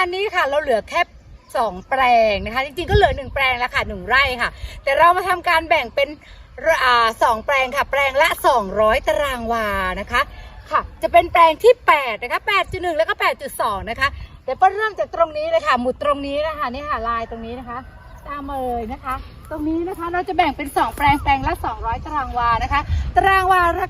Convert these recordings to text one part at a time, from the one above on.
ารนี้ค่ะ เราเหลือแค่สองแปลงนะคะ จริงๆก็เหลือหนึ่งแปลงแล้วค่ะหนึ่งไร่ค่ะ แต่เรามาทำการแบ่งเป็นสองแปลงค่ะ แปลงละ 200 ตารางวานะคะค่ะจะเป็นแปลงที่ 8 นะคะ 8.1 แล้วก็ 8.2 นะคะ เดี๋ยวเปิ้ลเริ่มจากตรงนี้เลยค่ะ หมุดตรงนี้นะคะนี่ค่ะลายตรงนี้นะคะ ตามมาเลยนะคะ ตรงนี้นะคะเราจะแบ่งเป็น 2 แปลงแปลงละ 200 ตารางวานะคะ ตารางวาละ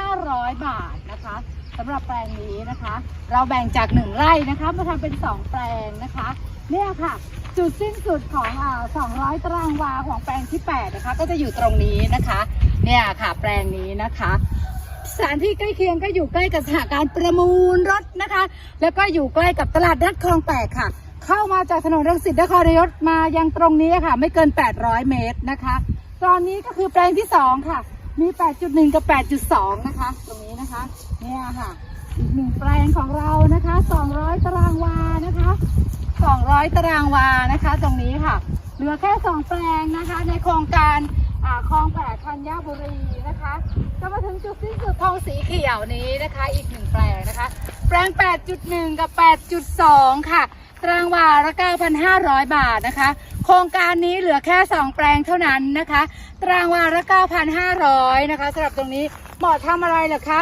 9,500 บาทนะคะ สำหรับแปลงนี้นะคะ เราแบ่งจาก 1 ไร่นะคะ มาทำเป็น 2 แปลงนะคะ เนี่ยค่ะ จุดสิ้นสุดของอ่า200 ตารางวาของแปลงที่ 8 นะคะ ก็จะอยู่ตรงนี้นะคะ เนี่ยค่ะ แปลงนี้นะคะสถานที่ใกล้เคียงก็อยู่ใกล้กับสถานการประมูลรถนะคะ แล้วก็อยู่ใกล้กับตลาดนัดคลองแปดค่ะ เข้ามาจากถนนรังสิตนครนายกมายังตรงนี้ค่ะ ไม่เกิน 800 เมตรนะคะ ตอนนี้ก็คือแปลงที่ 2 ค่ะ มี 8.1 กับ 8.2 นะคะ ตรงนี้นะคะ เนี่ยค่ะ อีกหนึ่งแปลงของเรานะคะ 200 ตารางวานะคะ 200 ตารางวานะคะ ตรงนี้ค่ะ เหลือแค่ 2 แปลงนะคะ ในโครงการอ่าคลองแปดธัญบุรีนะคะ ก็มาถึงจุดสิ้นสุดคลองสีเขียวนี้นะคะ อีกหนึ่งแปลงนะคะ แปลง 8.1 กับ 8.2 ค่ะ ตารางวาละ9,500 บาทนะคะ โครงการนี้เหลือแค่ 2 แปลงเท่านั้นนะคะ ตารางวาละ 9,500 นะคะสำหรับตรงนี้เหมาะทำอะไรเหรอคะ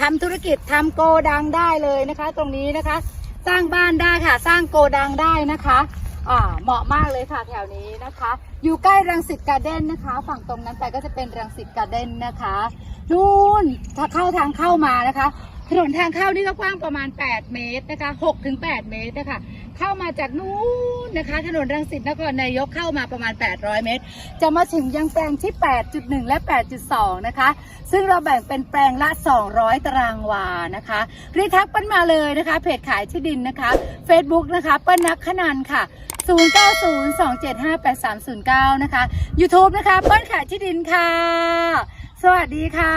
ทำธุรกิจทำโกดังได้เลยนะคะ ตรงนี้นะคะ สร้างบ้านได้ค่ะ สร้างโกดังได้นะคะอ่าเหมาะมากเลยค่ะแถวนี้นะคะ อยู่ใกล้รังสิตการ์เด้นนะคะ ฝั่งตรงนั้นไปก็จะเป็นรังสิตการ์เด้นนะคะนู่นถ้าเข้าทางเข้ามานะคะ ถนนทางเข้านี่ก็กว้างประมาณ 8 เมตรนะคะ6ถึง8เมตรนะคะเข้ามาจากนู้นนะคะ ถนนรังสิตนครนายกเข้ามาประมาณ 800 เมตร จะมาถึงยังแปลงที่ 8.1 และ 8.2 นะคะ ซึ่งเราแบ่งเป็นแปลงละ 200 ตารางวานะคะรีทักเปิ้ลมาเลยนะคะ เพจขายที่ดินนะคะ Facebook นะคะเปิ้ลนักขนันค่ะ0902758309 นะคะ YouTube นะคะเปิ้ลขายที่ดินค่ะ สวัสดีค่ะ